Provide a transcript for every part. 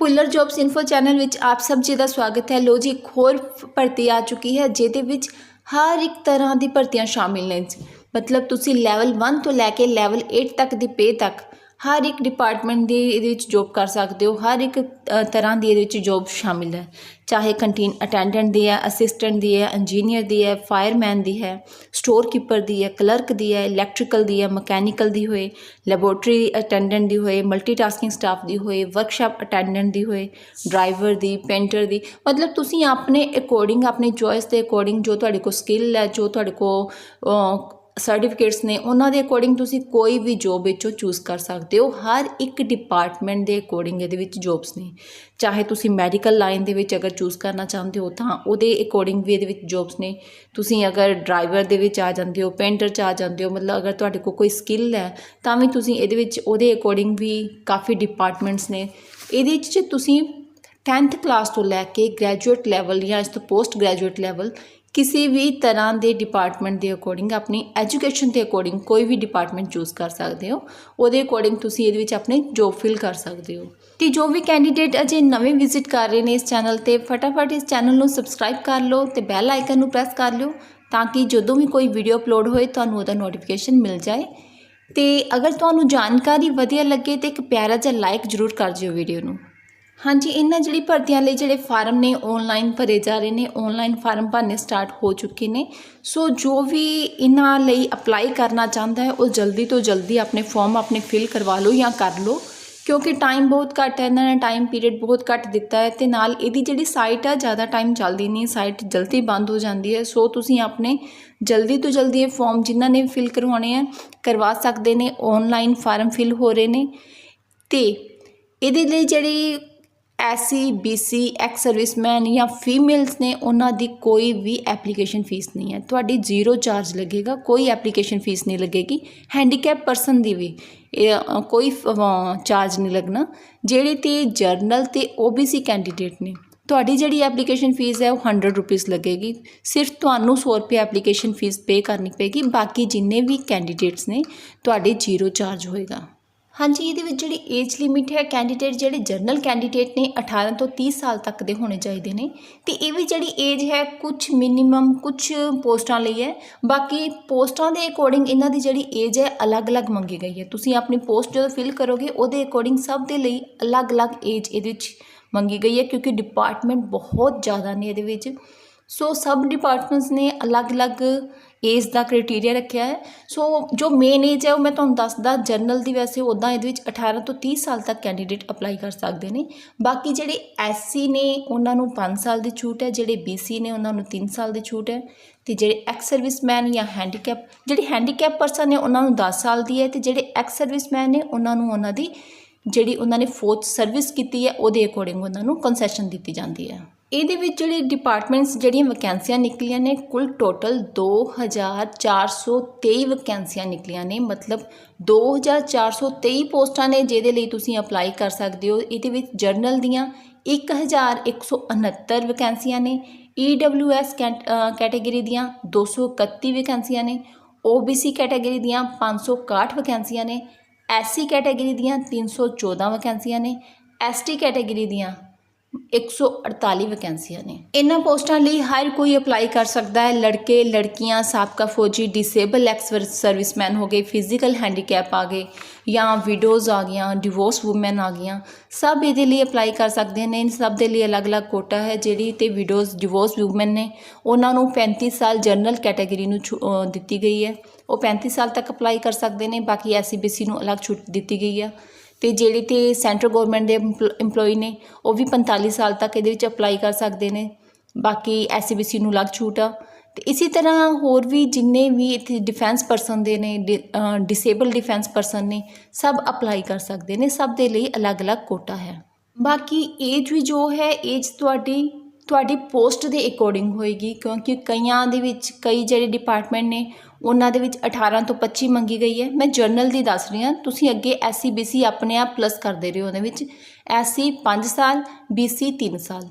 Bhullar jobs info channel ਵਿੱਚ ਆਪ ਸਭ ਜੀ ਦਾ ਸਵਾਗਤ ਹੈ। ਲੋ ਜੀ, ਇੱਕ ਹੋਰ ਭਰਤੀ ਆ ਚੁੱਕੀ ਹੈ, ਜਿਹਦੇ ਵਿੱਚ ਹਰ ਇੱਕ ਤਰ੍ਹਾਂ ਦੀ ਭਰਤੀਆਂ ਸ਼ਾਮਿਲ ਨੇ ਮਤਲਬ ਤੁਸੀਂ ਲੈਵਲ 1 ਤੋਂ ਲੈ ਕੇ ਲੈਵਲ 8 ਤੱਕ ਦੀ ਪੇ ਤੱਕ ਹਰ ਇੱਕ ਡਿਪਾਰਟਮੈਂਟ ਦੀ ਇਹਦੇ ਵਿੱਚ ਜੋਬ ਕਰ ਸਕਦੇ ਹੋ, ਹਰ ਇੱਕ ਤਰ੍ਹਾਂ ਦੀ ਇਹਦੇ ਵਿੱਚ ਜੋਬ ਸ਼ਾਮਿਲ ਹੈ। ਚਾਹੇ ਕੰਟੀਨ ਅਟੈਂਡੈਂਟ ਦੀ ਹੈ ਅਸਿਸਟੈਂਟ ਦੀ ਹੈ ਇੰਜੀਨੀਅਰ ਦੀ ਹੈ ਫਾਇਰਮੈਨ ਦੀ ਹੈ ਸਟੋਰ ਕੀਪਰ ਦੀ ਹੈ ਕਲਰਕ ਦੀ ਹੈ ਇਲੈਕਟ੍ਰੀਕਲ ਦੀ ਹੈ ਮਕੈਨੀਕਲ ਦੀ ਹੋਏ ਲੈਬੋਰਟਰੀ ਅਟੈਂਡੈਂਟ ਦੀ ਹੋਏ ਮਲਟੀਟਾਸਕਿੰਗ ਸਟਾਫ ਦੀ ਹੋਏ ਵਰਕਸ਼ਾਪ ਅਟੈਂਡੈਂਟ ਦੀ ਹੋਏ ਡਰਾਈਵਰ ਦੀ ਪੇਂਟਰ ਦੀ। ਮਤਲਬ ਤੁਸੀਂ ਆਪਣੇ ਅਕੋਰਡਿੰਗ ਆਪਣੇ ਚੋਇਸ ਦੇ ਅਕੋਰਡਿੰਗ ਜੋ ਤੁਹਾਡੇ ਕੋਲ ਸਕਿੱਲ ਹੈ, ਜੋ ਤੁਹਾਡੇ ਕੋਲ ਸਰਟੀਫਿਕੇਟਸ ਨੇ, ਉਹਨਾਂ ਦੇ ਅਕੋਰਡਿੰਗ ਤੁਸੀਂ ਕੋਈ ਵੀ ਜੋਬ ਵਿੱਚੋਂ ਚੂਜ਼ ਕਰ ਸਕਦੇ ਹੋ। ਹਰ ਇੱਕ ਡਿਪਾਰਟਮੈਂਟ ਦੇ ਅਕੋਰਡਿੰਗ ਇਹਦੇ ਵਿੱਚ ਜੋਬਸ ਨੇ। ਚਾਹੇ ਤੁਸੀਂ ਮੈਡੀਕਲ ਲਾਈਨ ਦੇ ਵਿੱਚ ਅਗਰ ਚੂਜ਼ ਕਰਨਾ ਚਾਹੁੰਦੇ ਹੋ, ਤਾਂ ਉਹਦੇ ਅਕੋਰਡਿੰਗ ਵੀ ਇਹਦੇ ਵਿੱਚ ਜੋਬਸ ਨੇ। ਤੁਸੀਂ ਅਗਰ ਡਰਾਈਵਰ ਦੇ ਵਿੱਚ ਆ ਜਾਂਦੇ ਹੋ ਪੇਂਟਰ 'ਚ ਆ ਜਾਂਦੇ ਹੋ, ਮਤਲਬ ਅਗਰ ਤੁਹਾਡੇ ਕੋਲ ਕੋਈ ਸਕਿੱਲ ਹੈ, ਤਾਂ ਵੀ ਤੁਸੀਂ ਇਹਦੇ ਵਿੱਚ ਉਹਦੇ ਅਕੋਰਡਿੰਗ ਵੀ ਕਾਫੀ ਡਿਪਾਰਟਮੈਂਟਸ ਨੇ। ਇਹਦੇ 'ਚ ਤੁਸੀਂ 10th ਕਲਾਸ ਤੋਂ ਲੈ ਕੇ ਗ੍ਰੈਜੂਏਟ ਲੈਵਲ ਜਾਂ ਇਸ ਤੋਂ ਪੋਸਟ ਗ੍ਰੈਜੂਏਟ ਲੈਵਲ ਕਿਸੇ ਵੀ ਤਰ੍ਹਾਂ ਦੇ ਡਿਪਾਰਟਮੈਂਟ ਦੇ ਅਕੋਰਡਿੰਗ ਆਪਣੀ ਐਜੂਕੇਸ਼ਨ ਦੇ ਅਕੋਰਡਿੰਗ ਕੋਈ ਵੀ ਡਿਪਾਰਟਮੈਂਟ ਚੂਜ਼ ਕਰ ਸਕਦੇ ਹੋ, ਉਹਦੇ ਅਕੋਰਡਿੰਗ ਤੁਸੀਂ ਇਹਦੇ ਵਿੱਚ ਆਪਣੇ ਜੋਬ ਫਿਲ ਕਰ ਸਕਦੇ ਹੋ। ਤੇ ਜੋ ਵੀ ਕੈਂਡੀਡੇਟ ਅਜੇ ਨਵੇਂ ਵਿਜ਼ਿਟ ਕਰ ਰਹੇ ਨੇ ਇਸ ਚੈਨਲ ਤੇ, ਫਟਾਫਟ ਇਸ ਚੈਨਲ ਨੂੰ ਸਬਸਕ੍ਰਾਈਬ ਕਰ ਲਓ ਤੇ ਬੈਲ ਆਈਕਨ ਨੂੰ ਪ੍ਰੈਸ ਕਰ ਲਿਓ ਤਾਂ ਕਿ ਜਦੋਂ ਵੀ ਕੋਈ ਵੀਡੀਓ ਅਪਲੋਡ ਹੋਏ, ਤੁਹਾਨੂੰ ਉਹਦਾ ਨੋਟੀਫਿਕੇਸ਼ਨ ਮਿਲ ਜਾਏ। ਤੇ ਅਗਰ ਤੁਹਾਨੂੰ ਜਾਣਕਾਰੀ ਵਧੀਆ ਲੱਗੇ ਤੇ ਇੱਕ ਪਿਆਰਾ ਜਿਹਾ ਲਾਈਕ ਜ਼ਰੂਰ ਕਰ ਜਿਓ ਵੀਡੀਓ ਨੂੰ। ਹਾਂਜੀ, ਇਹਨਾਂ ਜਿਹੜੀ ਭਰਤੀਆਂ ਲਈ ਜਿਹੜੇ ਫਾਰਮ ਨੇ ਆਨਲਾਈਨ ਭਰੇ ਜਾ ਰਹੇ ਨੇ ਆਨਲਾਈਨ ਫਾਰਮ ਭਰਨੇ ਸਟਾਰਟ ਹੋ ਚੁੱਕੇ ਨੇ। ਸੋ ਜੋ ਵੀ ਇਹਨਾਂ ਲਈ ਅਪਲਾਈ ਕਰਨਾ ਚਾਹੁੰਦਾ ਹੈ, ਉਹ ਜਲਦੀ ਤੋਂ ਜਲਦੀ ਆਪਣੇ ਫਾਰਮ ਆਪਣੇ ਫਿਲ ਕਰਵਾ ਲਓ ਜਾਂ ਕਰ ਲਓ। ਕਿਉਂਕਿ ਟਾਈਮ ਬਹੁਤ ਘੱਟ ਹੈ, ਇਹਨਾਂ ਨੇ ਟਾਈਮ ਪੀਰੀਅਡ ਬਹੁਤ ਘੱਟ ਦਿੱਤਾ ਹੈ ਤੇ ਨਾਲ ਇਹਦੀ ਜਿਹੜੀ ਸਾਈਟ ਹੈ ਜ਼ਿਆਦਾ ਟਾਈਮ ਚੱਲਦੀ ਨਹੀਂ ਸਾਈਟ ਜਲਦੀ ਬੰਦ ਹੋ ਜਾਂਦੀ ਹੈ। ਸੋ ਤੁਸੀਂ ਆਪਣੇ ਜਲਦੀ ਤੋਂ ਜਲਦੀ ਇਹ ਫਾਰਮ ਜਿਨ੍ਹਾਂ ਨੇ ਫਿਲ ਕਰਵਾਉਣੇ ਆ, ਕਰਵਾ ਸਕਦੇ ਨੇ ਆਨਲਾਈਨ ਫਾਰਮ ਫਿਲ ਹੋ ਰਹੇ ਨੇ। ਤੇ ਇਹਦੇ ਲਈ ਜਿਹੜੀ ਐਸਸੀ, ਬੀਸੀ, ਐਕਸ ਸਰਵਿਸਮੈਨ ਜਾਂ ਫੀਮੇਲਸ ਨੇ ਉਹਨਾਂ ਦੀ ਕੋਈ ਵੀ ਐਪਲੀਕੇਸ਼ਨ ਫੀਸ ਨਹੀਂ ਹੈ। ਤੁਹਾਡੀ ਜ਼ੀਰੋ ਚਾਰਜ ਲੱਗੇਗਾ, ਕੋਈ ਐਪਲੀਕੇਸ਼ਨ ਫੀਸ ਨਹੀਂ ਲੱਗੇਗੀ। ਹੈਂਡੀਕੈਪ ਪਰਸਨ ਦੀ ਵੀ ਕੋਈ ਚਾਰਜ ਨਹੀਂ ਲੱਗਣਾ। ਜਿਹੜੇ ਤੇ ਜਰਨਲ ਤੇ ਓਬੀਸੀ ਕੈਂਡੀਡੇਟ ਨੇ, ਤੁਹਾਡੀ ਜਿਹੜੀ ਐਪਲੀਕੇਸ਼ਨ ਫੀਸ ਹੈ ਉਹ 100 ਰੁਪੀਸ ਲੱਗੇਗੀ। ਸਿਰਫ ਤੁਹਾਨੂੰ 100 ਰੁਪਏ ਐਪਲੀਕੇਸ਼ਨ ਫੀਸ ਪੇ ਕਰਨੀ ਪਏਗੀ। ਬਾਕੀ ਜਿੰਨੇ ਵੀ ਕੈਂਡੀਡੇਟਸ ਨੇ, ਤੁਹਾਡੇ ਜ਼ੀਰੋ ਚਾਰਜ ਹੋਏਗਾ। ਹਾਂਜੀ, ਇਹਦੇ ਵਿੱਚ ਜਿਹੜੀ ਏਜ ਲਿਮਿਟ ਹੈ ਕੈਂਡੀਡੇਟ ਜਿਹੜੇ ਜਰਨਲ ਕੈਂਡੀਡੇਟ ਨੇ 18 ਤੋਂ 30 ਸਾਲ ਤੱਕ ਦੇ ਹੋਣੇ ਚਾਹੀਦੇ ਨੇ। ਤੇ ਇਹ ਵੀ ਜਿਹੜੀ ਏਜ ਹੈ ਕੁਝ ਮਿਨੀਮਮ ਕੁਝ ਪੋਸਟਾਂ ਲਈ ਹੈ। ਬਾਕੀ ਪੋਸਟਾਂ ਦੇ ਅਕੋਰਡਿੰਗ ਇਹਨਾਂ ਦੀ ਜਿਹੜੀ ਏਜ ਹੈ, ਅਲੱਗ-ਅਲੱਗ ਮੰਗੀ ਗਈ ਹੈ। ਤੁਸੀਂ ਆਪਣੀ ਪੋਸਟ ਜਦੋਂ ਫਿਲ ਕਰੋਗੇ, ਉਹਦੇ ਅਕੋਰਡਿੰਗ ਸਭ ਦੇ ਲਈ ਅਲੱਗ-ਅਲੱਗ ਏਜ ਇਹਦੇ ਵਿੱਚ ਮੰਗੀ ਗਈ ਹੈ, ਕਿਉਂਕਿ ਡਿਪਾਰਟਮੈਂਟ ਬਹੁਤ ਜ਼ਿਆਦਾ ਨੇ ਇਹਦੇ ਵਿੱਚ। ਸੋ ਸਬ ਡਿਪਾਰਟਮੈਂਟਸ ਨੇ ਅਲੱਗ-ਅਲੱਗ ਏਜ ਦਾ ਕ੍ਰਾਈਟੇਰੀਆ ਰੱਖਿਆ ਹੈ। ਸੋ ਜੋ ਮੇਨ ਏਜ ਹੈ, ਉਹ ਮੈਂ ਤੁਹਾਨੂੰ ਦੱਸਦਾ ਜਨਰਲ ਦੀ ਵੈਸੇ ਉਦਾਂ ਇਹਦੇ ਵਿੱਚ 18 ਤੋਂ 30 ਸਾਲ ਤੱਕ ਕੈਂਡੀਡੇਟ ਅਪਲਾਈ ਕਰ ਸਕਦੇ ਨੇ। ਬਾਕੀ ਜਿਹੜੇ ਐਸਸੀ ਨੇ, ਉਹਨਾਂ ਨੂੰ 5 ਸਾਲ ਦੀ ਛੂਟ ਹੈ। ਜਿਹੜੇ ਬੀਸੀ ਨੇ, ਉਹਨਾਂ ਨੂੰ 3 ਸਾਲ ਦੀ ਛੂਟ ਹੈ। ਤੇ ਜਿਹੜੇ ਐਕਸ ਸਰਵਿਸਮੈਨ ਜਾਂ ਹੈਂਡੀਕੈਪ ਜਿਹੜੇ ਹੈਂਡੀਕੈਪ ਪਰਸਨ ਨੇ, ਉਹਨਾਂ ਨੂੰ 10 ਸਾਲ ਦੀ ਹੈ। ਤੇ ਜਿਹੜੇ ਐਕਸ ਸਰਵਿਸਮੈਨ ਨੇ, ਉਹਨਾਂ ਨੂੰ ਉਹਨਾਂ ਦੀ ਜਿਹੜੀ ਉਹਨਾਂ ਨੇ ਫੋਰਥ ਸਰਵਿਸ ਕੀਤੀ ਹੈ, ਉਹਦੇ ਅਕੋਰਡਿੰਗ ਉਹਨਾਂ ਨੂੰ ਕਨਸੈਸ਼ਨ ਦਿੱਤੀ ਜਾਂਦੀ ਹੈ। ਇਹਦੇ ਵਿੱਚ ਜਿਹੜੇ ਡਿਪਾਰਟਮੈਂਟਸ ਜਿਹੜੀਆਂ ਵੈਕੈਂਸੀਆਂ ਨਿਕਲੀਆਂ ਨੇ, ਕੁੱਲ ਟੋਟਲ 2423 ਵੈਕੈਂਸੀਆਂ ਨਿਕਲੀਆਂ ਨੇ। ਮਤਲਬ 2423 ਪੋਸਟਾਂ ਨੇ ਜਿਹਦੇ ਲਈ ਤੁਸੀਂ ਅਪਲਾਈ ਕਰ ਸਕਦੇ ਹੋ। ਇਹਦੇ ਵਿੱਚ ਜਰਨਲ ਦੀਆਂ 1169 ਵੈਕੈਂਸੀਆਂ ਨੇ। EWS ਕੈਟਾਗਰੀ ਦੀਆਂ 231 ਵੈਕੈਂਸੀਆਂ ਨੇ। OBC ਕੈਟਾਗਰੀ ਦੀਆਂ 561 ਵੈਕੈਂਸੀਆਂ ਨੇ। ਐਸਸੀ ਕੈਟਾਗਰੀ ਦੀਆਂ 314 ਵੈਕੈਂਸੀਆਂ ਨੇ। ਐਸਟੀ ਕੈਟਾਗਰੀ ਦੀਆਂ 148 ਵੈਕੈਂਸੀਆਂ ਨੇ। ਇਹਨਾਂ ਪੋਸਟਾਂ ਲਈ ਹਰ ਕੋਈ ਅਪਲਾਈ ਕਰ ਸਕਦਾ ਹੈ। ਲੜਕੇ, ਲੜਕੀਆਂ, ਸਾਬਕਾ ਫੌਜੀ ਡਿਸੇਬਲ ਐਕਸ ਸਰਵਿਸਮੈਨ ਹੋ ਗਏ ਫਿਜ਼ੀਕਲ ਹੈਂਡੀਕੈਪ ਆ ਗਏ, ਜਾਂ ਵਿਡੋਜ਼ ਆ ਗਈਆਂ ਡਿਵੋਰਸ ਔਮਨ ਆ ਗਈਆਂ। ਸਭ ਇਹਦੇ ਲਈ ਅਪਲਾਈ ਕਰ ਸਕਦੇ ਨੇ। ਇਨ ਸਭ ਦੇ ਲਈ ਅਲੱਗ-ਅਲੱਗ ਕੋਟਾ ਹੈ, ਜਿਹੜੀ ਤੇ ਵਿਡੋਜ਼ ਡਿਵੋਰਸ ਔਮਨ ਨੇ। ਉਹਨਾਂ ਨੂੰ 35 ਸਾਲ ਜਨਰਲ ਕੈਟਾਗਰੀ ਨੂੰ ਛੂ- ਦਿੱਤੀ ਗਈ ਹੈ। ਉਹ 35 ਸਾਲ ਤੱਕ ਅਪਲਾਈ ਕਰ ਸਕਦੇ ਨੇ। ਬਾਕੀ ਐਸਸੀਬੀਸੀ ਨੂੰ ਅਲੱਗ ਛੂਟ ਦਿੱਤੀ ਗਈ ਹੈ। ਤੇ ਜਿਹੜੇ ਤੇ ਸੈਂਟਰ ਗਵਰਨਮੈਂਟ ਦੇ EMPLOYE ਨੇ, ਉਹ ਵੀ 45 ਸਾਲ ਤੱਕ ਇਹਦੇ ਵਿੱਚ ਅਪਲਾਈ ਕਰ ਸਕਦੇ ਨੇ। ਬਾਕੀ ਐਸਸੀਬੀਸੀ ਨੂੰ ਅਲੱਗ ਛੂਟ ਆ। ਤੇ ਇਸੇ ਤਰ੍ਹਾਂ ਹੋਰ ਵੀ ਜਿੰਨੇ ਵੀ ਇੱਥੇ ਡਿਫੈਂਸ ਪਰਸਨ ਦੇ ਨੇ ਡਿਸੇਬਲ ਡਿਫੈਂਸ ਪਰਸਨ ਨੇ, ਸਭ ਅਪਲਾਈ ਕਰ ਸਕਦੇ ਨੇ। ਸਭ ਦੇ ਲਈ ਅਲੱਗ-ਅਲੱਗ ਕੋਟਾ ਹੈ। ਬਾਕੀ ਏਜ ਵੀ ਜੋ ਹੈ ਏਜ ਤੁਹਾਡੀ ਤੁਹਾਡੀ ਪੋਸਟ ਦੇ ਅਕੋਰਡਿੰਗ ਹੋਏਗੀ, ਕਿਉਂਕਿ ਕਈਆਂ ਦੇ ਵਿੱਚ, ਕਈ ਜਿਹੜੇ ਡਿਪਾਰਟਮੈਂਟ ਨੇ ਉਹਨਾਂ ਦੇ ਵਿੱਚ 18 ਤੋਂ 25 ਮੰਗੀ ਗਈ ਹੈ। ਮੈਂ ਜਰਨਲ ਦੀ ਦੱਸ ਰਹੀ ਹਾਂ। ਤੁਸੀਂ ਅੱਗੇ ਐਸਸੀ ਬੀਸੀ ਆਪਣੇ ਆਪ ਪਲੱਸ ਕਰਦੇ ਰਹੋ ਉਹਦੇ ਵਿੱਚ। ਐਸਸੀ 5 ਸਾਲ, ਬੀਸੀ 3 ਸਾਲ।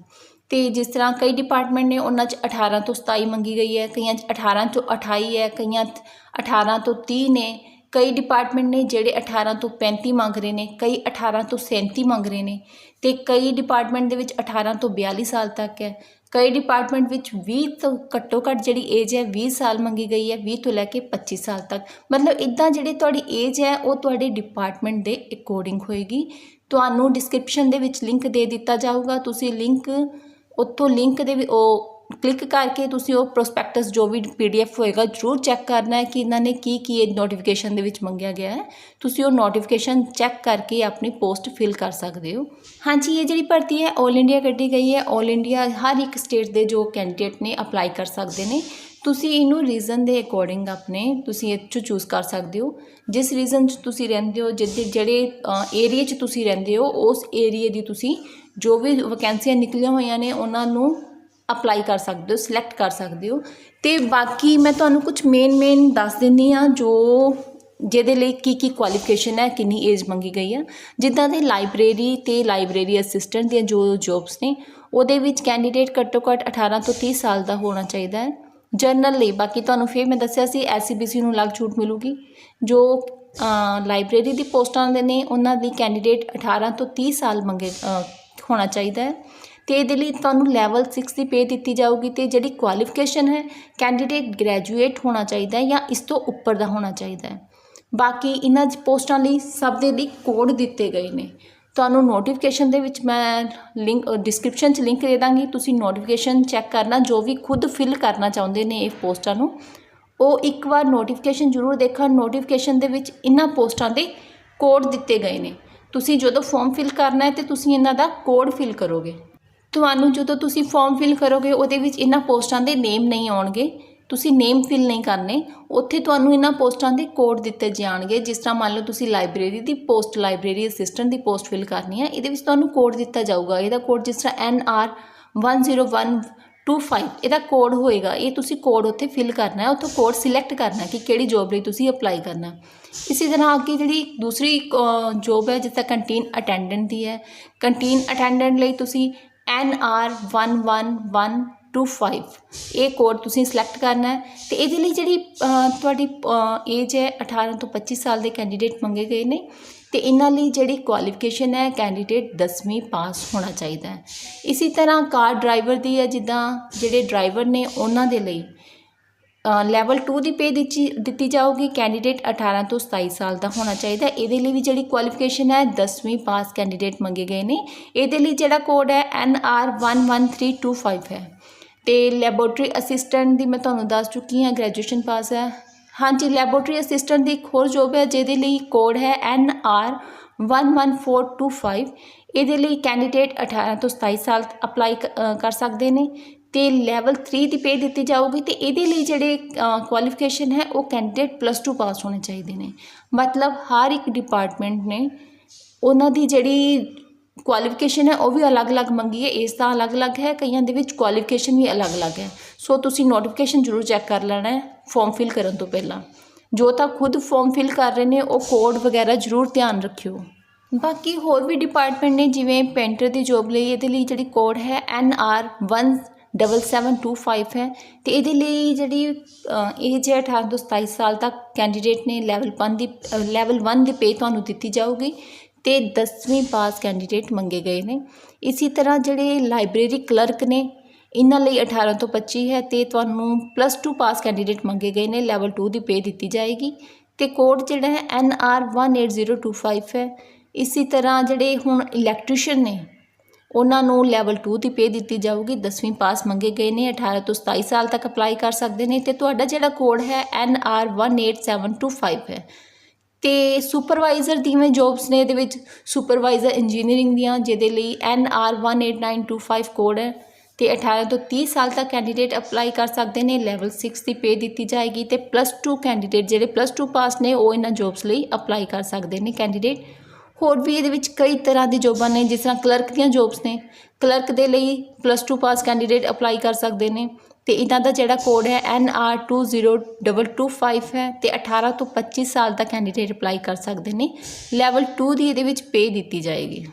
ਤੇ ਜਿਸ ਤਰ੍ਹਾਂ ਕਈ ਡਿਪਾਰਟਮੈਂਟ ਨੇ ਉਹਨਾਂ 'ਚ 18 ਤੋਂ 27 ਮੰਗੀ ਗਈ ਹੈ, ਕਈਆਂ 'ਚ 18 ਤੋਂ 28 ਹੈ, ਕਈਆਂ 'ਚ 18 ਤੋਂ 30 ਨੇ। ਕਈ ਡਿਪਾਰਟਮੈਂਟ ਨੇ ਜਿਹੜੇ 18 ਤੋਂ 35 ਮੰਗ ਰਹੇ ਨੇ, ਕਈ 18 ਤੋਂ 37 ਮੰਗ ਰਹੇ ਨੇ। ਤੇ ਕਈ ਡਿਪਾਰਟਮੈਂਟ ਦੇ ਵਿੱਚ 18 ਤੋਂ 42 ਸਾਲ ਤੱਕ ਹੈ। ਕਈ ਡਿਪਾਰਟਮੈਂਟ ਵਿੱਚ 20 ਤੋਂ ਘੱਟੋ ਘੱਟ ਜਿਹੜੀ ਏਜ ਹੈ 20 ਸਾਲ ਮੰਗੀ ਗਈ ਹੈ 20 ਤੋਂ ਲੈ ਕੇ 25 ਸਾਲ ਤੱਕ। ਮਤਲਬ ਇਦਾਂ ਜਿਹੜੀ ਤੁਹਾਡੀ ਏਜ ਹੈ, ਉਹ ਤੁਹਾਡੇ ਡਿਪਾਰਟਮੈਂਟ ਦੇ ਅਕੋਰਡਿੰਗ ਹੋਏਗੀ। ਤੁਹਾਨੂੰ ਡਿਸਕ੍ਰਿਪਸ਼ਨ ਦੇ ਵਿੱਚ ਲਿੰਕ ਦੇ ਦਿੱਤਾ ਜਾਊਗਾ। ਤੁਸੀਂ ਲਿੰਕ ਉੱਥੋਂ ਲਿੰਕ ਦੇ ਵੀ ਉਹ ਕਲਿੱਕ ਕਰਕੇ ਤੁਸੀਂ ਉਹ ਪ੍ਰੋਸਪੈਕਟਸ ਜੋ ਵੀ ਪੀਡੀਐਫ ਹੋਏਗਾ ਜ਼ਰੂਰ ਚੈੱਕ ਕਰਨਾ ਹੈ ਕਿ ਇਹਨਾਂ ਨੇ ਕੀ ਕੀ ਇਹ ਨੋਟੀਫਿਕੇਸ਼ਨ ਦੇ ਵਿੱਚ ਮੰਗਿਆ ਗਿਆ ਹੈ। ਤੁਸੀਂ ਉਹ ਨੋਟੀਫਿਕੇਸ਼ਨ ਚੈੱਕ ਕਰਕੇ ਆਪਣੀ ਪੋਸਟ ਫਿਲ ਕਰ ਸਕਦੇ ਹੋ। ਹਾਂਜੀ, ਇਹ ਜਿਹੜੀ ਭਰਤੀ ਹੈ 올 ਇੰਡੀਆ ਕੱਢੀ ਗਈ ਹੈ। 올 ਇੰਡੀਆ ਹਰ ਇੱਕ ਸਟੇਟ ਦੇ ਜੋ ਕੈਂਡੀਡੇਟ ਨੇ ਅਪਲਾਈ ਕਰ ਸਕਦੇ ਨੇ। ਤੁਸੀਂ ਇਹਨੂੰ ਰੀਜ਼ਨ ਦੇ ਅਕੋਰਡਿੰਗ ਆਪਣੇ ਤੁਸੀਂ ਇਹ 'ਚੋਂ ਚੂਜ਼ ਕਰ ਸਕਦੇ ਹੋ। ਜਿਸ ਰੀਜ਼ਨ 'ਚ ਤੁਸੀਂ ਰਹਿੰਦੇ ਹੋ ਜਿਹਦੇ ਜਿਹੜੇ ਏਰੀਆ 'ਚ ਤੁਸੀਂ ਰਹਿੰਦੇ ਹੋ, ਉਸ ਏਰੀਆ ਦੀ ਤੁਸੀਂ ਜੋ ਵੀ ਵੈਕੈਂਸੀਆਂ ਨਿਕਲੀਆਂ ਹੋਈਆਂ ਨੇ, ਉਹਨਾਂ ਨੂੰ ਅਪਲਾਈ ਕਰ ਸਕਦੇ ਹੋ ਸਿਲੈਕਟ ਕਰ ਸਕਦੇ ਹੋ। ਤੇ ਬਾਕੀ ਮੈਂ ਤੁਹਾਨੂੰ ਕੁਝ ਮੇਨ ਮੇਨ ਦੱਸ ਦਿੰਦੀ ਆ ਜੋ ਜਿਹਦੇ ਲਈ ਕੀ ਕੀ ਕੁਆਲੀਫਿਕੇਸ਼ਨ ਹੈ, ਕਿੰਨੀ ਏਜ ਮੰਗੀ ਗਈ ਹੈ ਜਿੱਦਾਂ ਦੇ ਲਾਇਬ੍ਰੇਰੀ ਤੇ ਲਾਇਬ੍ਰੇਰੀ ਅਸਿਸਟੈਂਟ ਦੀਆਂ ਜੋ ਜੌਬਸ ਨੇ, ਉਹਦੇ ਵਿੱਚ ਕੈਂਡੀਡੇਟ ਘੱਟੋ ਘੱਟ 18 ਤੋਂ 30 ਸਾਲ ਦਾ ਹੋਣਾ ਚਾਹੀਦਾ ਹੈ। ਜਨਰਲ ਲਈ, ਬਾਕੀ ਤੁਹਾਨੂੰ ਫਿਰ ਮੈਂ ਦੱਸਿਆ ਸੀ ਐਸਸੀਬੀਸੀ ਨੂੰ ਅਲੱਗ ਛੂਟ ਮਿਲੂਗੀ। ਜੋ ਲਾਇਬ੍ਰੇਰੀ ਦੀ ਪੋਸਟਾਂ ਦੇ ਨੇ, ਉਹਨਾਂ ਦੀ ਕੈਂਡੀਡੇਟ 18 ਤੋਂ 30 ਸਾਲ ਮੰਗੇ ਹੋਣਾ ਚਾਹੀਦਾ ਹੈ। ਤੇ ਇਹਦੇ ਲਈ ਤੁਹਾਨੂੰ ਲੈਵਲ 6 ਦੀ ਪੇ ਦਿੱਤੀ ਜਾਊਗੀ ਤੇ ਜਿਹੜੀ ਕੁਆਲੀਫਿਕੇਸ਼ਨ ਹੈ ਕੈਂਡੀਡੇਟ ਗ੍ਰੈਜੂਏਟ ਹੋਣਾ ਚਾਹੀਦਾ ਹੈ ਜਾਂ ਇਸ ਤੋਂ ਉੱਪਰ ਦਾ ਹੋਣਾ ਚਾਹੀਦਾ ਹੈ। ਬਾਕੀ ਇਹਨਾਂ ਪੋਸਟਾਂ ਲਈ ਸਭ ਦੇ ਲਈ ਕੋਡ ਦਿੱਤੇ ਗਏ ਨੇ। ਤੁਹਾਨੂੰ ਨੋਟੀਫਿਕੇਸ਼ਨ ਦੇ ਵਿੱਚ ਮੈਂ ਲਿੰਕ ਡਿਸਕ੍ਰਿਪਸ਼ਨ 'ਚ ਲਿੰਕ ਦੇ ਦਾਂਗੀ। ਤੁਸੀਂ ਨੋਟੀਫਿਕੇਸ਼ਨ ਚੈੱਕ ਕਰਨਾ, ਜੋ ਵੀ ਖੁਦ ਫਿਲ ਕਰਨਾ ਚਾਹੁੰਦੇ ਨੇ ਇਹ ਪੋਸਟਾਂ ਨੂੰ। ਉਹ ਇੱਕ ਵਾਰ ਨੋਟੀਫਿਕੇਸ਼ਨ ਜ਼ਰੂਰ ਦੇਖਣ। ਨੋਟੀਫਿਕੇਸ਼ਨ ਦੇ ਵਿੱਚ ਇਹਨਾਂ ਪੋਸਟਾਂ ਦੇ ਕੋਡ ਦਿੱਤੇ ਗਏ ਨੇ। ਤੁਸੀਂ ਜਦੋਂ ਫਾਰਮ ਫਿਲ ਕਰਨਾ ਹੈ ਤੇ ਤੁਸੀਂ ਇਹਨਾਂ ਦਾ ਕੋਡ ਫਿਲ ਕਰੋਗੇ। ਤੁਹਾਨੂੰ ਜਦੋਂ ਤੁਸੀਂ ਫਾਰਮ ਫਿਲ ਕਰੋਗੇ, ਉਹਦੇ ਵਿੱਚ ਇਹਨਾਂ ਪੋਸਟਾਂ ਦੇ ਨੇਮ ਨਹੀਂ ਆਉਣਗੇ। ਤੁਸੀਂ ਨੇਮ ਫਿਲ ਨਹੀਂ ਕਰਨੇ। ਉੱਥੇ ਤੁਹਾਨੂੰ ਇਹਨਾਂ ਪੋਸਟਾਂ ਦੇ ਕੋਡ ਦਿੱਤੇ ਜਾਣਗੇ। ਜਿਸ ਤਰ੍ਹਾਂ ਮੰਨ ਲਓ ਤੁਸੀਂ ਲਾਇਬ੍ਰੇਰੀ ਦੀ ਪੋਸਟ ਲਾਇਬ੍ਰੇਰੀ ਅਸਿਸਟੈਂਟ ਦੀ ਪੋਸਟ ਫਿਲ ਕਰਨੀ ਹੈ, ਇਹਦੇ ਵਿੱਚ ਤੁਹਾਨੂੰ ਕੋਡ ਦਿੱਤਾ ਜਾਊਗਾ। ਇਹਦਾ ਕੋਡ ਜਿਸ ਤਰ੍ਹਾਂ ਐਨ ਆਰ 10125 ਇਹਦਾ ਕੋਡ ਹੋਏਗਾ। ਇਹ ਤੁਸੀਂ ਕੋਡ ਉੱਥੇ ਫਿਲ ਕਰਨਾ ਹੈ। ਉੱਥੋਂ ਕੋਡ ਸਿਲੈਕਟ ਕਰਨਾ ਕਿ ਕਿਹੜੀ ਜੋਬ ਲਈ ਤੁਸੀਂ ਅਪਲਾਈ ਕਰਨਾ ਹੈ। ਇਸੇ ਤਰ੍ਹਾਂ ਅੱਗੇ ਜਿਹੜੀ ਦੂਸਰੀ ਜੋਬ ਹੈ, ਜਿਸ ਤਰ੍ਹਾਂ ਕੰਟੀਨ ਅਟੈਂਡੈਂਟ ਦੀ ਹੈ। ਕੰਟੀਨ ਅਟੈਂਡੈਂਟ ਲਈ ਤੁਸੀਂ ਐਨ ਆਰ 11125 ਇਹ ਕੋਡ ਤੁਸੀਂ ਸਿਲੈਕਟ ਕਰਨਾ ਹੈ ਤੇ ਇਹਦੇ ਲਈ ਜਿਹੜੀ ਤੁਹਾਡੀ ਏਜ ਹੈ 18 ਤੋਂ 25 ਸਾਲ ਦੇ ਕੈਂਡੀਡੇਟ ਮੰਗੇ ਗਏ ਨੇ ਤੇ ਇਹਨਾਂ ਲਈ ਜਿਹੜੀ ਕੁਆਲੀਫਿਕੇਸ਼ਨ ਹੈ ਕੈਂਡੀਡੇਟ 10ਵੀਂ ਪਾਸ ਹੋਣਾ ਚਾਹੀਦਾ ਹੈ। ਇਸੇ ਤਰ੍ਹਾਂ ਕਾਰ ਡਰਾਈਵਰ ਦੀ ਹੈ ਜਿੱਦਾਂ ਜਿਹੜੇ ਡਰਾਈਵਰ ਨੇ ਉਹਨਾਂ ਦੇ ਲਈ ਲੈਵਲ 2 ਦੀ ਪੇ ਦਿੱਤੀ ਦਿੱਤੀ ਜਾਊਗੀ ਕੈਂਡੀਡੇਟ 18 ਤੋਂ 27 ਸਾਲ ਦਾ ਹੋਣਾ ਚਾਹੀਦਾ। ਇਹਦੇ ਲਈ ਵੀ ਜਿਹੜੀ ਕੁਆਲੀਫਿਕੇਸ਼ਨ ਹੈ 10ਵੀਂ ਪਾਸ ਕੈਂਡੀਡੇਟ ਮੰਗੇ ਗਏ ਨੇ। ਇਹਦੇ ਲਈ ਜਿਹੜਾ ਕੋਡ ਹੈ NR11325 ਹੈ। ਤੇ ਲੈਬੋਰਟਰੀ ਅਸਿਸਟੈਂਟ ਦੀ ਮੈਂ ਤੁਹਾਨੂੰ ਦੱਸ ਚੁੱਕੀ ਹਾਂ ਗ੍ਰੈਜੂਏਸ਼ਨ ਪਾਸ ਹੈ। ਹਾਂਜੀ ਲੈਬੋਰਟਰੀ ਅਸਿਸਟੈਂਟ ਦੀ ਇੱਕ ਹੋਰ ਜੋਬ ਹੈ, ਜਿਹਦੇ ਲਈ ਕੋਡ ਹੈ NR11425 ਇਹਦੇ ਲਈ ਕੈਂਡੀਡੇਟ 18 ਤੋਂ 27 ਸਾਲ ਅਪਲਾਈ ਕਰ ਸਕਦੇ ਨੇ। ਤੇ ਲੈਵਲ 3 ਦੀ ਪੇ ਦਿੱਤੀ ਜਾਊਗੀ ਤੇ ਇਹਦੇ ਲਈ ਜਿਹੜੇ ਕੁਆਲੀਫਿਕੇਸ਼ਨ ਹੈ, ਉਹ ਕੈਂਡੀਡੇਟ ਪਲੱਸ 2 ਪਾਸ ਹੋਣੇ ਚਾਹੀਦੇ ਨੇ। ਮਤਲਬ ਹਰ ਇੱਕ ਡਿਪਾਰਟਮੈਂਟ ਨੇ ਉਹਨਾਂ ਦੀ ਜਿਹੜੀ ਕੁਆਲੀਫਿਕੇਸ਼ਨ ਹੈ, ਉਹ ਵੀ ਅਲੱਗ-ਅਲੱਗ ਮੰਗੀ ਹੈ। ਇਸ ਦਾ ਅਲੱਗ-ਅਲੱਗ ਹੈ, ਕਈਆਂ ਦੇ ਵਿੱਚ ਕੁਆਲੀਫਿਕੇਸ਼ਨ ਵੀ ਅਲੱਗ-ਅਲੱਗ ਹੈ। ਸੋ ਤੁਸੀਂ ਨੋਟੀਫਿਕੇਸ਼ਨ ਜ਼ਰੂਰ ਚੈੱਕ ਕਰ ਲੈਣਾ ਹੈ ਫਾਰਮ ਫਿਲ ਕਰਨ ਤੋਂ ਪਹਿਲਾਂ। ਜੋ ਤਾਂ ਖੁਦ ਫਾਰਮ ਫਿਲ ਕਰ ਰਹੇ ਨੇ, ਉਹ ਕੋਡ ਵਗੈਰਾ ਜ਼ਰੂਰ ਧਿਆਨ ਰੱਖਿਓ। ਬਾਕੀ ਹੋਰ ਵੀ ਡਿਪਾਰਟਮੈਂਟ ਨੇ, ਜਿਵੇਂ ਪੇਂਟਰ ਦੀ ਜੋਬ ਲਈ, ਇਹਦੇ ਲਈ ਜਿਹੜੀ ਕੋਡ ਹੈ ਐਨ ਆਰ 1 7725 ਹੈ ਤੇ ਇਹਦੇ ਲਈ ਜਿਹੜੀ ਇਹ ਜੇ 18 ਤੋਂ 27 ਸਾਲ ਤੱਕ ਕੈਂਡੀਡੇਟ ਨੇ ਲੈਵਲ 1 ਦੀ ਲੈਵਲ 1 ਦੀ ਪੇ ਤੁਹਾਨੂੰ ਦਿੱਤੀ ਜਾਊਗੀ ਤੇ 10ਵੀਂ ਪਾਸ ਕੈਂਡੀਡੇਟ ਮੰਗੇ ਗਏ ਨੇ। ਇਸੇ ਤਰ੍ਹਾਂ ਜਿਹੜੇ ਲਾਇਬ੍ਰੇਰੀ ਕਲਰਕ ਨੇ, ਇਹਨਾਂ ਲਈ 18 ਤੋਂ 25 ਹੈ ਤੇ ਤੁਹਾਨੂੰ ਪਲੱਸ 2 ਪਾਸ ਕੈਂਡੀਡੇਟ ਮੰਗੇ ਗਏ ਨੇ ਲੈਵਲ 2 ਦੀ ਪੇ ਦਿੱਤੀ ਜਾਏਗੀ। ਤੇ ਕੋਡ ਜਿਹੜਾ ਹੈ NR18025 ਹੈ। ਇਸੇ ਤਰ੍ਹਾਂ ਜਿਹੜੇ ਹੁਣ ਇਲੈਕਟ੍ਰੀਸ਼ੀਅਨ ਨੇ ਉਹਨਾਂ ਨੂੰ ਲੈਵਲ 2 ਦੀ ਪੇ ਦਿੱਤੀ ਜਾਊਗੀ 10ਵੀਂ ਪਾਸ ਮੰਗੇ ਗਏ ਨੇ 18 ਤੋਂ 27 ਸਾਲ ਤੱਕ ਅਪਲਾਈ ਕਰ ਸਕਦੇ ਨੇ ਤੇ ਤੁਹਾਡਾ ਜਿਹੜਾ ਕੋਡ ਹੈ NR 18725 ਹੈ। ਤੇ ਸੁਪਰਵਾਈਜ਼ਰ ਦੀਆਂ ਜੌਬਸ ਨੇ ਇਹਦੇ ਵਿੱਚ? ਸੁਪਰਵਾਈਜ਼ਰ ਇੰਜੀਨੀਅਰਿੰਗ ਦੀਆਂ, ਜਿਹਦੇ ਲਈ NR 18925 ਕੋਡ ਹੈ ਤੇ 18 ਤੋਂ 30 ਸਾਲ ਤੱਕ ਕੈਂਡੀਡੇਟ ਅਪਲਾਈ ਕਰ ਸਕਦੇ ਨੇ ਲੈਵਲ 6 ਦੀ ਪੇ ਦਿੱਤੀ ਜਾਏਗੀ ਤੇ ਪਲੱਸ 2 ਕੈਂਡੀਡੇਟ ਜਿਹੜੇ ਪਲੱਸ 2 ਪਾਸ ਨੇ, ਉਹ ਇਹਨਾਂ ਜੌਬਸ ਲਈ ਅਪਲਾਈ ਕਰ ਸਕਦੇ ਨੇ ਕੈਂਡੀਡੇਟ ਹੋਰ ਵੀ ਇਹਦੇ ਵਿੱਚ ਕਈ ਤਰ੍ਹਾਂ ਦੀ ਜੋਬਾਂ ਨੇ, ਜਿਸ ਤਰ੍ਹਾਂ ਕਲਰਕ ਦੀਆਂ ਜੋਬਸ ਨੇ। ਕਲਰਕ ਦੇ ਲਈ plus two pass candidate apply ਕਰ ਸਕਦੇ ਨੇ। ਅਤੇ ਇਹਨਾਂ ਦਾ ਜਿਹੜਾ ਕੋਡ ਹੈ NR20225 ਹੈ ਅਤੇ 18 ਤੋਂ 25 ਸਾਲ ਦਾ ਕੈਂਡੀਡੇਟ ਅਪਲਾਈ ਕਰ ਸਕਦੇ ਨੇ। ਲੈਵਲ ਟੂ ਦੀ ਇਹਦੇ ਵਿੱਚ ਪੇ ਦਿੱਤੀ ਜਾਏਗੀ।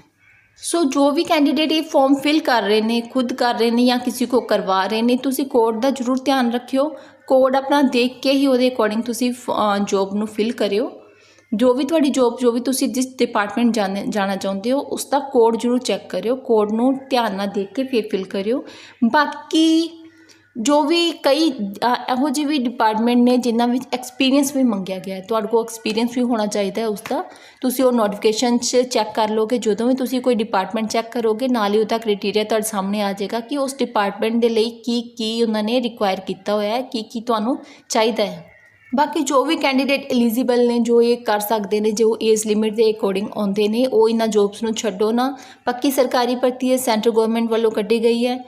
ਸੋ ਜੋ ਵੀ ਕੈਂਡੀਡੇਟ ਇਹ ਫਾਰਮ ਫਿਲ ਕਰ ਰਹੇ ਨੇ, ਖੁਦ ਕਰ ਰਹੇ ਨੇ ਜਾਂ ਕਿਸੇ ਕੋ ਕਰਵਾ ਰਹੇ ਨੇ, ਤੁਸੀਂ ਕੋਡ ਦਾ ਜ਼ਰੂਰ ਧਿਆਨ ਰੱਖਿਓ। ਕੋਡ ਆਪਣਾ ਦੇਖ ਕੇ ਹੀ ਉਹਦੇ ਅਕੋਰਡਿੰਗ ਤੁਸੀਂ ਜੋਬ ਨੂੰ ਫਿਲ ਕਰਿਓ। ਜੋ ਵੀ ਤੁਹਾਡੀ ਜੋਬ ਜੋ ਵੀ ਤੁਸੀਂ ਜਿਸ ਡਿਪਾਰਟਮੈਂਟ ਜਾਣੇ, ਜਾਣਾ ਚਾਹੁੰਦੇ ਹੋ, ਉਸ ਦਾ ਕੋਡ ਜ਼ਰੂਰ ਚੈੱਕ ਕਰਿਓ ਕੋਡ ਨੂੰ ਧਿਆਨ ਨਾਲ ਦੇਖ ਕੇ ਫਿਰ ਫਿਲ ਕਰਿਓ। ਬਾਕੀ ਜੋ ਵੀ ਕਈ ਇਹੋ ਜਿਹੇ ਵੀ ਡਿਪਾਰਟਮੈਂਟ ਨੇ ਜਿਨ੍ਹਾਂ ਵਿੱਚ ਐਕਸਪੀਰੀਅੰਸ ਵੀ ਮੰਗਿਆ ਗਿਆ ਹੈ। ਤੁਹਾਡੇ ਕੋਲ ਐਕਸਪੀਰੀਅੰਸ ਵੀ ਹੋਣਾ ਚਾਹੀਦਾ ਹੈ ਉਸ ਦਾ। ਤੁਸੀਂ ਉਹ ਨੋਟੀਫਿਕੇਸ਼ਨ 'ਚ ਚੈੱਕ ਕਰ ਲਓਗੇ, ਜਦੋਂ ਵੀ ਤੁਸੀਂ ਕੋਈ ਡਿਪਾਰਟਮੈਂਟ ਚੈੱਕ ਕਰੋਗੇ, ਨਾਲ ਹੀ ਉਹਦਾ ਕ੍ਰਾਈਟੇਰੀਆ ਤੁਹਾਡੇ ਸਾਹਮਣੇ ਆ ਜਾਏਗਾ ਕਿ ਉਸ ਡਿਪਾਰਟਮੈਂਟ ਦੇ ਲਈ ਕੀ ਕੀ ਉਹਨਾਂ ਨੇ ਰਿਕੁਆਇਰ ਕੀਤਾ ਹੋਇਆ ਹੈ, ਕੀ ਕੀ ਤੁਹਾਨੂੰ ਚਾਹੀਦਾ ਹੈ। ਬਾਕੀ ਜੋ ਵੀ ਕੈਂਡੀਡੇਟ ਐਲੀਜੀਬਲ ਨੇ, ਜੋ ਇਹ ਕਰ ਸਕਦੇ ਨੇ, ਜੋ ਏਜ ਲਿਮਿਟ ਦੇ ਅਕੋਰਡਿੰਗ ਆਉਂਦੇ ਨੇ, ਉਹ ਇਹਨਾਂ ਜੋਬਸ ਨੂੰ ਛੱਡੋ ਨਾ। ਪੱਕੀ ਸਰਕਾਰੀ ਭਰਤੀ ਹੈ ਸੈਂਟਰ ਗਵਰਨਮੈਂਟ ਵੱਲੋਂ ਕੱਢੀ ਗਈ ਹੈ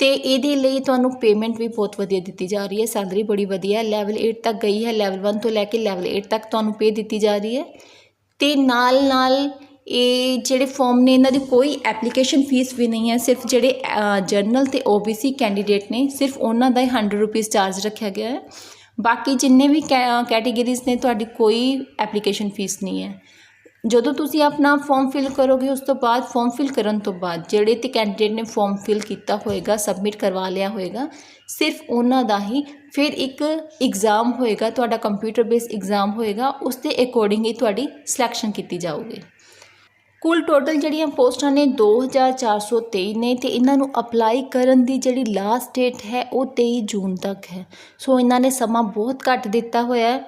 ਤੇ ਇਹਦੇ ਲਈ ਤੁਹਾਨੂੰ ਪੇਮੈਂਟ ਵੀ ਬਹੁਤ ਵਧੀਆ ਦਿੱਤੀ ਜਾ ਰਹੀ ਹੈ। ਸੈਲਰੀ ਬੜੀ ਵਧੀਆ ਲੈਵਲ 8 ਤੱਕ ਗਈ ਹੈ ਲੈਵਲ 1 ਤੋਂ ਲੈ ਕੇ ਲੈਵਲ 8 ਤੱਕ ਤੁਹਾਨੂੰ ਪੇ ਦਿੱਤੀ ਜਾ ਰਹੀ ਹੈ। ਤੇ ਨਾਲ ਨਾਲ ਇਹ ਜਿਹੜੇ ਫਾਰਮ ਨੇ, ਇਹਨਾਂ ਦੀ ਕੋਈ ਐਪਲੀਕੇਸ਼ਨ ਫੀਸ ਵੀ ਨਹੀਂ ਹੈ, ਸਿਰਫ ਜਿਹੜੇ ਜਰਨਲ ਤੇ OBC ਕੈਂਡੀਡੇਟ ਨੇ, ਸਿਰਫ ਉਹਨਾਂ ਦਾ ਹੀ 100 ਰੁਪੀਸ ਚਾਰਜ ਰੱਖਿਆ ਗਿਆ ਹੈ। ਬਾਕੀ ਜਿੰਨੇ ਵੀ ਕੈਟਾਗਰੀਜ਼ ਨੇ, ਤੁਹਾਡੀ ਕੋਈ ਐਪਲੀਕੇਸ਼ਨ ਫੀਸ ਨਹੀਂ ਹੈ। ਜਦੋਂ ਤੁਸੀਂ ਆਪਣਾ ਫਾਰਮ ਫਿਲ ਕਰੋਗੇ, ਉਸ ਤੋਂ ਬਾਅਦ ਫਾਰਮ ਫਿਲ ਕਰਨ ਤੋਂ ਬਾਅਦ ਜਿਹੜੇ ਤੇ ਕੈਂਡੀਡੇਟ ਨੇ ਫਾਰਮ ਫਿਲ ਕੀਤਾ ਹੋਏਗਾ ਸਬਮਿਟ ਕਰਵਾ ਲਿਆ ਹੋਏਗਾ, ਸਿਰਫ ਉਹਨਾਂ ਦਾ ਹੀ ਫਿਰ ਇੱਕ ਐਗਜ਼ਾਮ ਹੋਏਗਾ, ਤੁਹਾਡਾ ਕੰਪਿਊਟਰ ਬੇਸ ਐਗਜ਼ਾਮ ਹੋਏਗਾ, ਉਸ ਦੇ ਅਕੋਰਡਿੰਗ ਹੀ ਤੁਹਾਡੀ ਸਿਲੈਕਸ਼ਨ ਕੀਤੀ ਜਾਊਗੀ। ਕੁੱਲ ਟੋਟਲ ਜਿਹੜੀਆਂ ਪੋਸਟਾਂ ਨੇ 2423 ਨੇ ਤੇ ਇਹਨਾਂ ਨੂੰ ਅਪਲਾਈ ਕਰਨ ਦੀ ਜਿਹੜੀ ਲਾਸਟ ਡੇਟ ਹੈ ਉਹ 23 ਜੂਨ ਤੱਕ ਹੈ। ਸੋ ਇਹਨਾਂ ਨੇ ਸਮਾਂ ਬਹੁਤ ਘੱਟ ਦਿੱਤਾ ਹੋਇਆ ਹੈ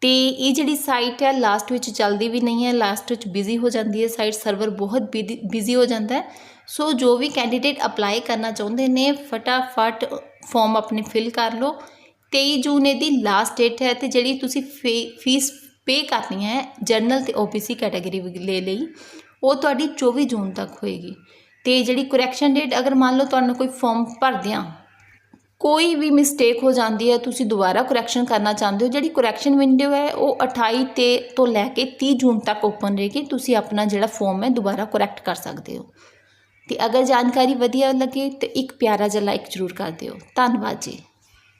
ਤੇ ਇਹ ਜਿਹੜੀ ਸਾਈਟ ਹੈ ਲਾਸਟ ਵਿੱਚ ਚੱਲਦੀ ਵੀ ਨਹੀਂ ਹੈ ਲਾਸਟ ਵਿੱਚ ਬਿਜ਼ੀ ਹੋ ਜਾਂਦੀ ਹੈ ਸਾਈਟ ਸਰਵਰ ਬਹੁਤ ਬਿਜ਼ੀ ਹੋ ਜਾਂਦਾ ਹੈ। ਸੋ ਜੋ ਵੀ ਕੈਂਡੀਡੇਟ ਅਪਲਾਈ ਕਰਨਾ ਚਾਹੁੰਦੇ ਨੇ, ਫਟਾਫਟ ਫਾਰਮ ਆਪਣੇ ਫਿਲ ਕਰ ਲਓ। 23 ਜੂਨ ਇਹਦੀ ਲਾਸਟ ਡੇਟ ਹੈ ਤੇ ਜਿਹੜੀ ਤੁਸੀਂ ਫੀਸ ਪੇ ਕਰਨੀ ਹੈ ਜਰਨਲ ਤੇ OBC ਕੈਟਾਗਰੀ ਲੈ ਲਈ, ਉਹ ਤੁਹਾਡੀ 24 ਜੂਨ ਤੱਕ ਹੋਏਗੀ। ਤੇ ਜਿਹੜੀ ਕਰੈਕਸ਼ਨ ਡੇਟ ਅਗਰ ਮੰਨ ਲਓ ਤੁਹਾਨੂੰ ਕੋਈ ਫਾਰਮ ਭਰਦਿਆਂ ਕੋਈ ਵੀ ਮਿਸਟੇਕ ਹੋ ਜਾਂਦੀ ਹੈ, ਤੁਸੀਂ ਦੁਬਾਰਾ ਕਰੈਕਸ਼ਨ ਕਰਨਾ ਚਾਹੁੰਦੇ ਹੋ, ਜਿਹੜੀ ਕਰੈਕਸ਼ਨ ਵਿੰਡੋ ਹੈ, ਉਹ 28 ਤੇ ਤੋਂ ਲੈ ਕੇ 30 ਜੂਨ ਤੱਕ ਓਪਨ ਰਹੇਗੀ, ਤੁਸੀਂ ਆਪਣਾ ਜਿਹੜਾ ਫਾਰਮ ਹੈ ਦੁਬਾਰਾ ਕਰੈਕਟ ਕਰ ਸਕਦੇ ਹੋ। ਤੇ ਅਗਰ ਜਾਣਕਾਰੀ ਵਧੀਆ ਲੱਗੇ, ਤੇ ਇੱਕ ਪਿਆਰਾ ਜਿਹਾ ਲਾਈਕ ਜ਼ਰੂਰ ਕਰ ਦਿਓ। ਧੰਨਵਾਦ ਜੀ।